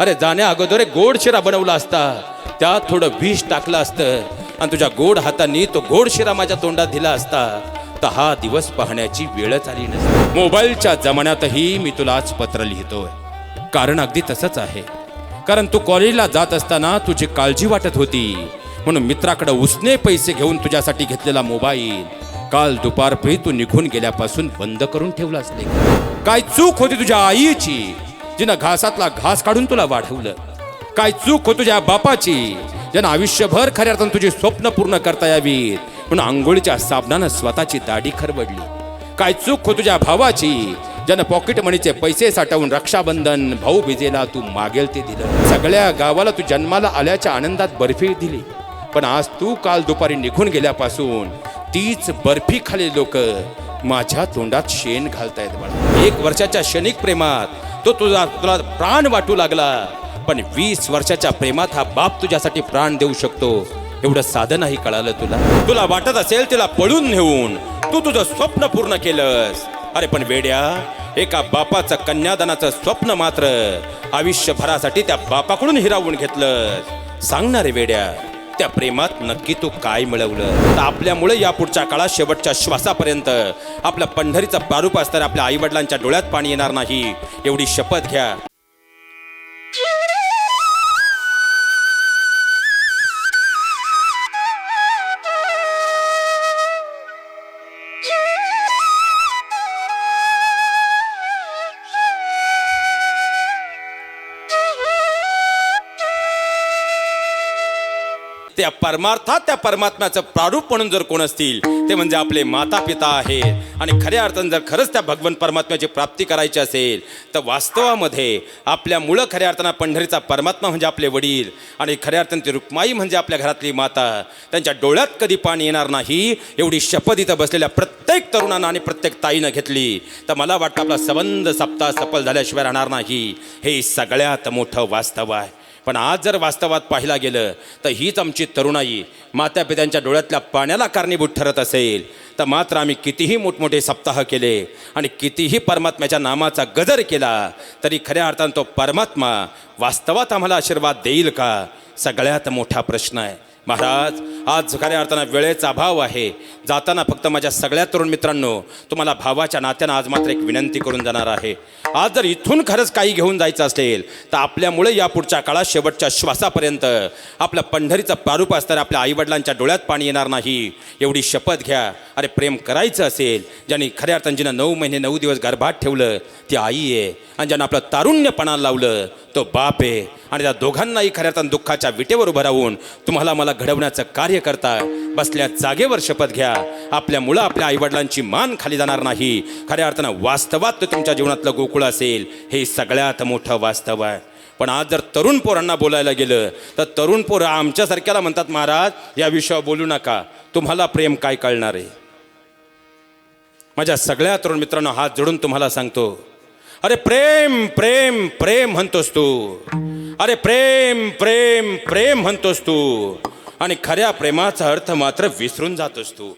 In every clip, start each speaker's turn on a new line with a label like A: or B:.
A: अरे जाण्या अगोदर एक गोड शिरा बनवला असता. त्यात थोडं विष टाकलं असतं. आणि तुझ्या गोड हातांनी तो गोड शिरा माझ्या तोंडात दिला असता. तर हा दिवस पाहण्याची वेळच आली नसते मोबाईलच्या जमान्यातही मी तुलाच पत्र लिहितोय. कारण अगदी तसंच आहे. कारण तू कॉलेजला जात असताना तुझी काळजी वाटत होती. म्हणून मित्राकडे उसने पैसे घेऊन तुझ्यासाठी घेतलेला मोबाईल काल दुपारपर्यंत तू निघून गेल्यापासून बंद करून ठेवला असते. काय चूक होती तुझ्या आईची? जिनं घासातला घास काढून तुला वाढवलं. काय चूक हो तुझ्या बापाची? ज्यानं आयुष्यभर खऱ्या अर्थानं तुझी स्वप्न पूर्ण करता यावीत म्हणून आंघोळीच्या साबणानं स्वतःची दाढी खरबडली काय चूक हो तुझ्या भावाची? ज्यानं पॉकेट मनीचे पैसे साठवून रक्षाबंधन भाऊ बिजेला तू मागेल ते दिलं. सगळ्या गावाला तू जन्माला आल्याच्या आनंदात बर्फी दिली. पण आज तू काल दुपारी निघून गेल्यापासून तीच बर्फी खाली लोक. माझ्या तोंडात शेण घालतायत मला एक वर्षाच्या क्षणिक प्रेमात तो तुझा तुला प्राण वाटू लागला. पण वीस वर्षाच्या प्रेमात हा बाप तुझ्यासाठी प्राण देऊ शकतो. एवढं साधनही कळालं तुला. तुला वाटत असेल तिला पळून नेऊन. तू तुझं स्वप्न पूर्ण केलंस. अरे पण वेड्या एका बापाचं कन्यादानाचं स्वप्न मात्र आयुष्यभरासाठी त्या बापाकडून हिरावून घेतलं सांगणार रे वेड्या त्या प्रेमात नक्की तू काय मिळवलं? तर आपल्यामुळे या पुढच्या काळात शेवटच्या श्वासापर्यंत आपल्या पंढरीचा प्रारूप असताना आपल्या आईवडिलांच्या डोळ्यात पाणी येणार नाही. एवढी शपथ घ्या. त्या परमार्थात त्या परमात्म्याचं प्रारूप म्हणून जर कोण असतील ते म्हणजे आपले माता पिता आहेत. आणि खऱ्या अर्थानं जर खरंच त्या भगवान परमात्म्याची प्राप्ती करायची असेल तर वास्तवामध्ये आपल्यामुळं खऱ्या अर्थानं पंढरीचा परमात्मा म्हणजे आपले वडील आणि खऱ्या अर्थानं ती रुक्माई म्हणजे आपल्या घरातली माता त्यांच्या डोळ्यात कधी पाणी येणार नाही एवढी शपथ इथं बसलेल्या प्रत्येक तरुणानं आणि प्रत्येक ताईनं घेतली. तर मला वाटतं आपला संबंध सप्ताह सफल झाल्याशिवाय राहणार नाही. हे सगळ्यात मोठं वास्तव आहे. पण आज जर वास्तवात पाहिला गेलं तर हीच आमची तरुणाई माता पित्यांच्या डोळ्यातल्या पाण्याला कारणीभूत ठरत असेल. तर मात्र आम्ही कितीही मोठमोठे सप्ताह केले आणि कितीही परमात्म्याच्या नामाचा गजर केला तरी खऱ्या अर्थानं तो परमात्मा वास्तवात आम्हाला आशीर्वाद देईल का? सगळ्यात मोठा प्रश्न आहे. महाराज आज खऱ्या अर्थानं वेळेचा अभाव आहे. जाताना फक्त माझ्या सगळ्या तरुण मित्रांनो तुम्हाला भावाच्या नात्यानं आज मात्र एक विनंती करून जाणार आहे. आज जर इथून खरंच काही घेऊन जायचं असेल तर आपल्यामुळे या पुढच्या काळात शेवटच्या श्वासापर्यंत आपल्या पंढरीचं प्रारूप असताना आपल्या आईवडिलांच्या डोळ्यात पाणी येणार नाही. एवढी शपथ घ्या. अरे प्रेम करायचं असेल ज्यांनी खऱ्या अर्थानं जिनं नऊ महिने नऊ दिवस गर्भात ठेवलं ती आई आहे. आणि ज्यानं आपलं तारुण्यपणा लावलं तो बाप आहे. आणि त्या दोघांनाही खऱ्या अर्थानं दुःखाच्या विटेवर उभं राहून तुम्हाला मला घडवण्याचं कार्य करता बसल्या जागेवर शपथ घ्या. आपल्या मुलं आपल्या आईवडिलांची मान खाली जाणार नाही. खऱ्या अर्थानं वास्तवात ते तुमच्या जीवनातलं गोकुळ असेल. हे सगळ्यात मोठं वास्तव आहे. पण आज जर तरुण पोरांना बोलायला गेलं तर तरुण पोरं आमच्यासारख्याला म्हणतात महाराज या विषयावर बोलू नका. तुम्हाला प्रेम काय कळणार आहे? माझ्या सगळ्या तरुण मित्रांनो हात जोडून तुम्हाला सांगतो अरे प्रेम प्रेम प्रेम म्हणतोस तू. अरे प्रेम प्रेम प्रेम म्हणतोस तू. आणि खऱ्या प्रेमाचा अर्थ मात्र विसरून जातोस तू.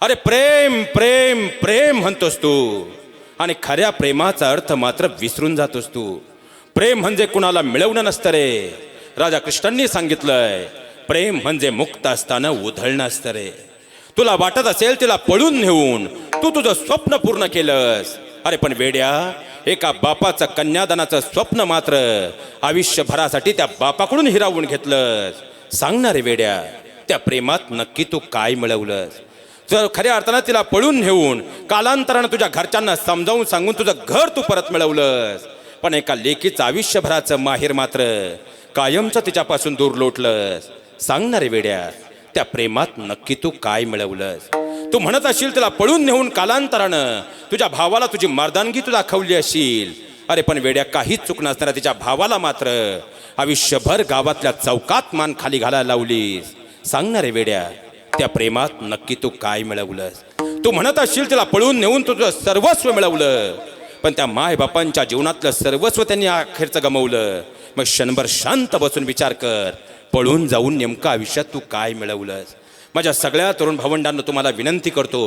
A: अरे प्रेम प्रेम प्रेम म्हणतोस तू. आणि खऱ्या प्रेमाचा अर्थ मात्र विसरून जातोस तू. प्रेम म्हणजे कुणाला मिळवणं नसतं रे. राजा कृष्णांनी सांगितलंय प्रेम म्हणजे मुक्त असताना उधळणं असतं रे. तुला वाटत असेल तिला पळून नेऊन तू तुझं स्वप्न पूर्ण केलंस. अरे पण वेड्या एका बापाचं कन्यादानाचं स्वप्न मात्र आयुष्यभरासाठी त्या बापाकडून हिरावून घेतलंस सांगणार रे वेड्या त्या प्रेमात नक्की तू काय मिळवलंस? जर खऱ्या अर्थानं तिला पळून नेऊन कालांतरानं तुझ्या घरच्यांना समजावून सांगून तुझं घर तू परत मिळवलंस. पण एका लेकीचं आयुष्यभराचं माहेर मात्र कायमचं तिच्यापासून दूर लोटलंस. सांगणार रे वेड्या त्या प्रेमात नक्की तू काय मिळवलंस? तू म्हणत असशील तुला पळून नेऊन कालांतरानं. तुझ्या भावाला तुझी मर्दानगी तू दाखवली असशील. अरे पण वेड्या काहीच चूक नसणार तिच्या भावाला मात्र आयुष्यभर गावातल्या चौकात मान खाली घालायला लावलीस. सांगणार रे वेड्या त्या प्रेमात नक्की तू काय मिळवलंस? तू म्हणत असशील तिला पळून नेऊन तुझं सर्वस्व मिळवलं. पण त्या माय बापांच्या जीवनातलं सर्वस्व त्यांनी अखेरचं गमवलं. मग क्षणभर शांत बसून विचार कर पळून जाऊन नेमकं आयुष्यात तू काय मिळवलंस? माझ्या सगळ्या तरुण भावंडांना तुम्हाला विनंती करतो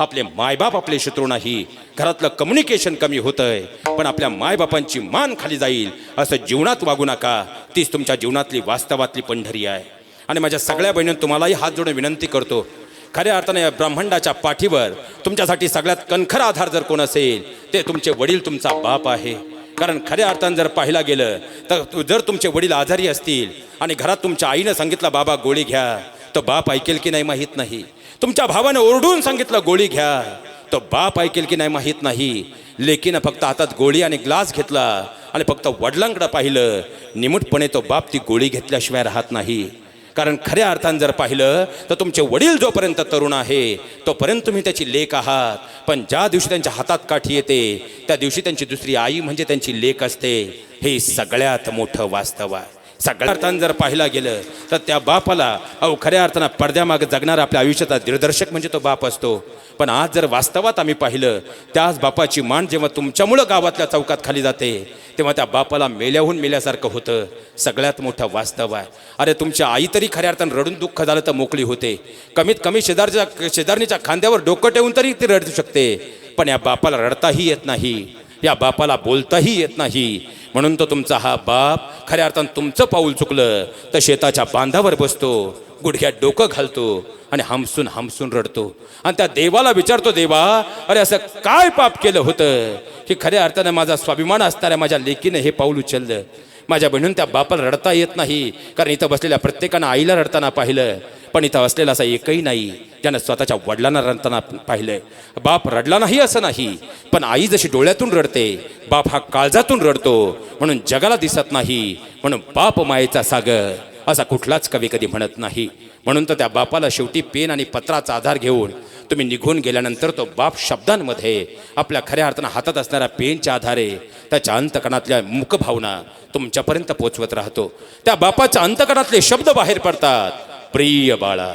A: आपले मायबाप आपले शत्रू नाही घरातलं कम्युनिकेशन कमी होतंय पण आपल्या मायबापांची मान खाली जाईल असं जीवनात वागू नका. तीच तुमच्या जीवनातली वास्तवातली पंढरी आहे. आणि माझ्या सगळ्या बहिणींना तुम्हालाही हात जोडून विनंती करतो खऱ्या अर्थाने या ब्रह्मांडाच्या पाठीवर तुमच्यासाठी सगळ्यात कणखर आधार जर कोण असेल ते तुमचे वडील तुमचा बाप आहे. कारण खऱ्या अर्थानं जर पाहिला गेलं तर जर तुमचे वडील आजारी असतील आणि घरात तुमच्या आईनं सांगितलं बाबा गोळी घ्या. तर बाप ऐकेल की नाही माहीत नाही. तुमच्या भावानं ओरडून सांगितलं गोळी घ्या. तर बाप ऐकेल की नाही माहीत नाही. लेकीनं फक्त हातात गोळी आणि ग्लास घेतला आणि फक्त वडिलांकडे पाहिलं. निमूटपणे तो बाप ती गोळी घेतल्याशिवाय राहत नाही. कारण खऱ्या अर्थानं जर पाहिलं तर तुमचे वडील जोपर्यंत तरुण आहे तोपर्यंत तुम्ही त्याची लेख आहात. पण ज्या दिवशी त्यांच्या हातात काठी येते त्या दिवशी त्यांची दुसरी आई म्हणजे त्यांची लेख असते. हे सगळ्यात मोठं वास्तव आहे. सगळ्या अर्थानं जर पाहिला गेलं तर त्या बापाला अहो खऱ्या अर्थानं पडद्यामागे जगणारा आपल्या आयुष्याचा दिग्दर्शक म्हणजे तो बाप असतो. पण आज जर वास्तवात आम्ही पाहिलं त्याच बापाची मान जेव्हा तुमच्यामुळं गावातल्या चौकात खाली जाते तेव्हा त्या बापाला मेल्याहून मेल्यासारखं होतं. सगळ्यात मोठं वास्तव आहे. अरे तुमच्या आई तरी खऱ्या अर्थानं रडून दुःख झालं तर मोकळी होते. कमीत कमी शेजारच्या शेजारणीच्या खांद्यावर डोकं ठेवून तरी ती रडू शकते. पण या बापाला रडताही येत नाही. या बापाला बोलताही येत नाही. म्हणून तो तुमचा हा बाप खऱ्या अर्थानं तुमचं पाऊल चुकलं. तर शेताच्या बांधावर बसतो गुडघ्यात डोकं घालतो आणि हमसून हमसून रडतो. आणि त्या देवाला विचारतो देवा अरे असं काय पाप केलं होतं? की खऱ्या अर्थानं माझा स्वाभिमान असणाऱ्या माझ्या लेकीनं हे पाऊल उचललं? माझ्या बहिणून त्या बापाला रडता येत नाही. कारण इथं बसलेल्या प्रत्येकानं आईला रडताना पाहिलं. पण इथं असलेला असा एकही नाही ज्यानं स्वतःच्या वडिलांना रडताना पाहिलंय. बाप रडला नाही असं नाही पण आई जशी डोळ्यातून रडते बाप हा काळजातून रडतो म्हणून जगाला दिसत नाही म्हणून बाप मायेचा सागर असा कुठलाच कवी कधी म्हणत नाही. म्हणून तर त्या बापाला शेवटी पेन आणि पत्राचा आधार घेऊन तुम्ही निघून गेल्यानंतर तो बाप शब्दांमध्ये आपल्या खऱ्या अर्थानं हातात असणाऱ्या पेनच्या आधारे त्याच्या अंतकणातल्या मुखभावना तुमच्यापर्यंत पोचवत राहतो. त्या बापाच्या अंतकणातले शब्द बाहेर पडतात. प्रिय बाळा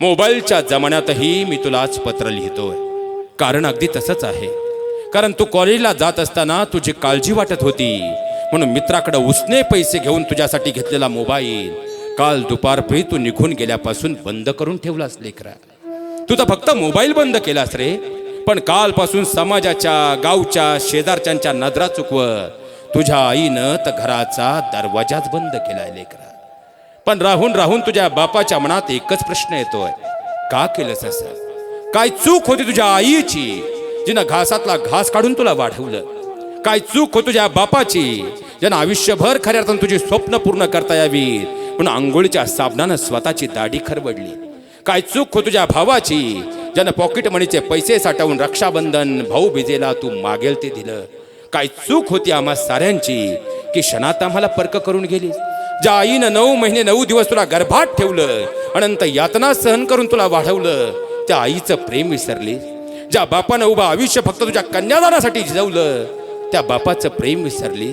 A: मोबाईलच्या जमान्यातही मी तुला आज पत्र लिहितोय. कारण अगदी तसंच आहे. कारण तू कॉलेजला जात असताना तुझी काळजी वाटत होती. म्हणून मित्राकडे उसने पैसे घेऊन तुझ्यासाठी घेतलेला मोबाईल काल दुपारपर्यंत तू निघून गेल्यापासून बंद करून ठेवलास लेकरा. तू तर फक्त मोबाईल बंद केलास रे. पण कालपासून समाजाच्या गावच्या शेजारच्यांच्या नजरा चुकवत तुझ्या आईनं तर घराचा दरवाजाच बंद केलाय लेकरा. पण राहून राहून तुझ्या बापाच्या मनात एकच प्रश्न येतोय. का केलंस असं? काय चूक होती तुझ्या आईची जिनं घासातला घास काढून तुला वाढवलं? काय चूक होती तुझ्या बापाची ज्यानं आयुष्यभर खऱ्या अर्थानं तुझी स्वप्न पूर्ण करता यावी? म्हणून आंघोळीच्या साबणानं स्वतःची दाढी खरवडली. काय चूक हो तुझ्या भावाची ज्यानं पॉकेट मनीचे पैसे साठवून रक्षाबंधन भाऊ बिजेला तू मागेल ते दिलं? काय चूक होती आम्हा साऱ्यांची की क्षणात आम्हाला पर्क करून गेली ज्या आईनं नऊ महिने नऊ दिवस तुला गर्भात ठेवलं. अनंत यातना सहन करून तुला वाढवलं. त्या आईचं प्रेम विसरली. ज्या बापानं उभं आयुष्य फक्त तुझ्या कन्यादानासाठी झिजवलं त्या बापाचं प्रेम विसरली.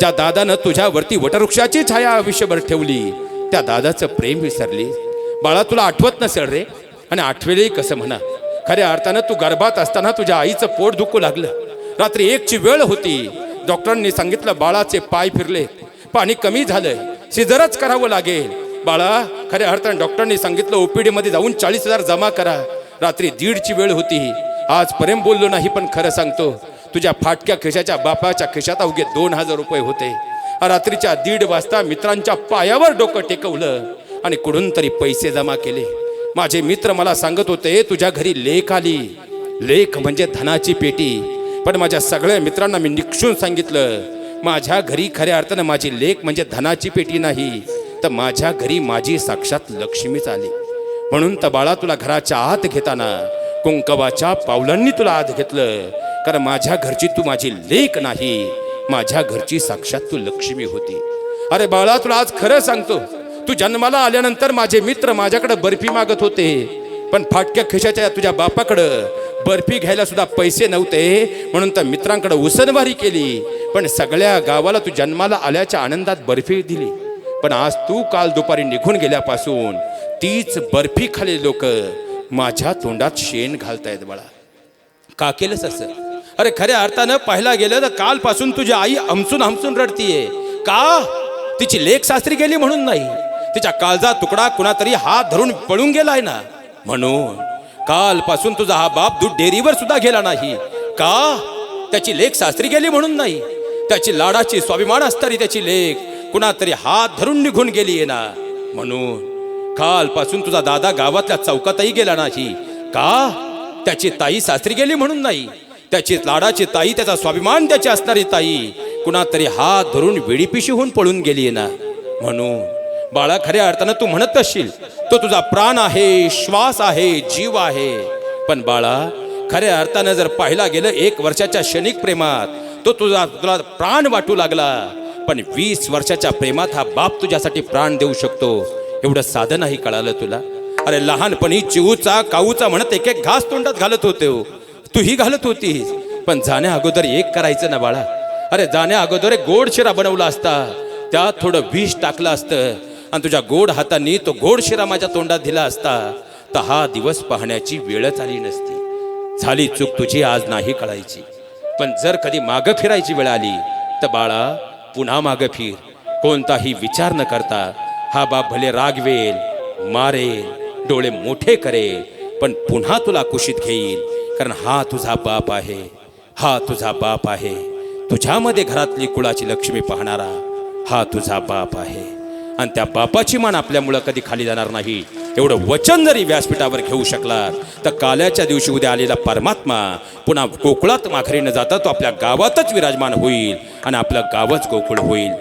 A: ज्या दादानं तुझ्यावरती वटवृक्षाची छाया आयुष्यभर ठेवली त्या दादाचं प्रेम विसरली. बाळा तुला आठवत नसेल रे? आणि आठवेलही कसं म्हणा. खऱ्या अर्थानं तू गर्भात असताना तुझ्या आईचं पोट दुखू लागलं. रात्री एकची वेळ होती. डॉक्टरांनी सांगितलं बाळाचे पाय फिरले. पाणी कमी झालंय. सिझरच करावं लागेल. बाळा खऱ्या अर्थानं डॉक्टरांनी सांगितलं ओपीडीमध्ये जाऊन चाळीस हजार जमा करा. रात्री दीडची वेळ होती. आज प्रेम बोललो नाही पण खरं सांगतो तुझ्या फाटक्या खिशाच्या बापाच्या खिशात अवघे दोन हजार रुपये होते. रात्रीच्या दीड वाजता मित्रांच्या पायावर डोकं टेकवलं आणि कुठून तरी पैसे जमा केले. माझे मित्र मला सांगत होते तुझ्या घरी लेख आली. लेख म्हणजे धनाची पेटी. पण माझ्या सगळ्या मित्रांना मी निक्षून सांगितलं माझ्या घरी खऱ्या अर्थानं माझी लेख म्हणजे धनाची पेटी नाही. तर माझ्या घरी माझी साक्षात लक्ष्मीच आली. म्हणून तर बाळा तुला घराच्या आत घेताना कुंकवाच्या पावलांनी तुला आत घेतलं. कारण माझ्या घरची तू माझी लेख नाही. माझ्या घरची साक्षात तू लक्ष्मी होती. अरे बाळा तुला आज खरं सांगतो. तू जन्माला आल्यानंतर माझे मित्र माझ्याकडे बर्फी मागत होते. पण फाटक्या खिशाच्या तुझ्या बापाकडं बर्फी घ्यायला सुद्धा पैसे नव्हते. म्हणून तर मित्रांकडे उसनवारी केली. पण सगळ्या गावाला तू जन्माला आल्याच्या आनंदात बर्फी दिली. पण आज तू काल दुपारी निघून गेल्यापासून तीच बर्फी खाली लोक माझ्या तोंडात शेण घालतायत बाळा. का केलंस असं? अरे खऱ्या अर्थानं पाहिला गेलं तर कालपासून तुझी आई हमसून हमसून रडतीये. का? तिची लेख सासरी गेली म्हणून नाही. तिच्या काळजा तुकडा कुणातरी हात धरून पळून गेलाय ना. म्हणून कालपासून तुझा हा बाप दूध डेअरीवर सुद्धा गेला नाही. का? त्याची लेख सासरी गेली म्हणून नाही. त्याची लाडाची स्वाभिमान असणारी त्याची लेख कुणातरी हात धरून निघून गेली आहे ना? म्हणून कालपासून तुझा दादा गावातल्या चौकातही गेला नाही. का? त्याची ताई सासरी गेली म्हणून नाही. त्याची लाडाची ताई त्याचा स्वाभिमान त्याची असणारी ताई कुणातरी हात धरून विडीपिशी होऊन पळून गेली आहे ना? म्हणून बाळा खऱ्या अर्थानं तू म्हणत असशील तो तुझा प्राण आहे श्वास आहे जीव आहे. पण बाळा खऱ्या अर्थानं जर पाहिला गेलं एक वर्षाच्या क्षणिक प्रेमात तो तुझा तुला प्राण वाटू लागला. पण वीस वर्षाच्या प्रेमात हा बाप तुझ्यासाठी प्राण देऊ शकतो. एवढं साधनही कळालं तुला? अरे लहानपणी चिऊचा काऊचा म्हणत एक एक घास तोंडात घालत होते. हो तूही घालत होतीस. पण जाण्या अगोदर एक करायचं ना बाळा? अरे जाण्या अगोदर एक गोड शिरा बनवला असता. त्यात थोडं विष टाकलं असतं. आणि तुझ्या गोड हातांनी तो गोड शिरा माझ्या तोंडात दिला असता तर हा दिवस पाहण्याची वेळच आली नसती. झाली चूक तुझी आज नाही कळायची. पण जर कधी मागं फिरायची वेळ आली तर बाळा पुन्हा मागं फिर. कोणताही विचार न करता हा बाप भले रागवेल मारेल डोळे मोठे करेल पण पुन्हा तुला कुशीत घेईल कारण हा तुझा बाप आहे. हा तुझा बाप आहे. तुझ्यामध्ये घरातली कुळाची लक्ष्मी पाहणारा हा तुझा बाप आहे. आणि त्या बापाची मान आपल्यामुळं कधी खाली जाणार नाही. एवढं वचन जरी व्यासपीठावर घेऊ शकला तर काल्याच्या दिवशी उद्या आलेला परमात्मा पुन्हा गोकुळात माघारी जाता तो आपल्या गावातच विराजमान होईल आणि आपलं गावच गोकुळ होईल.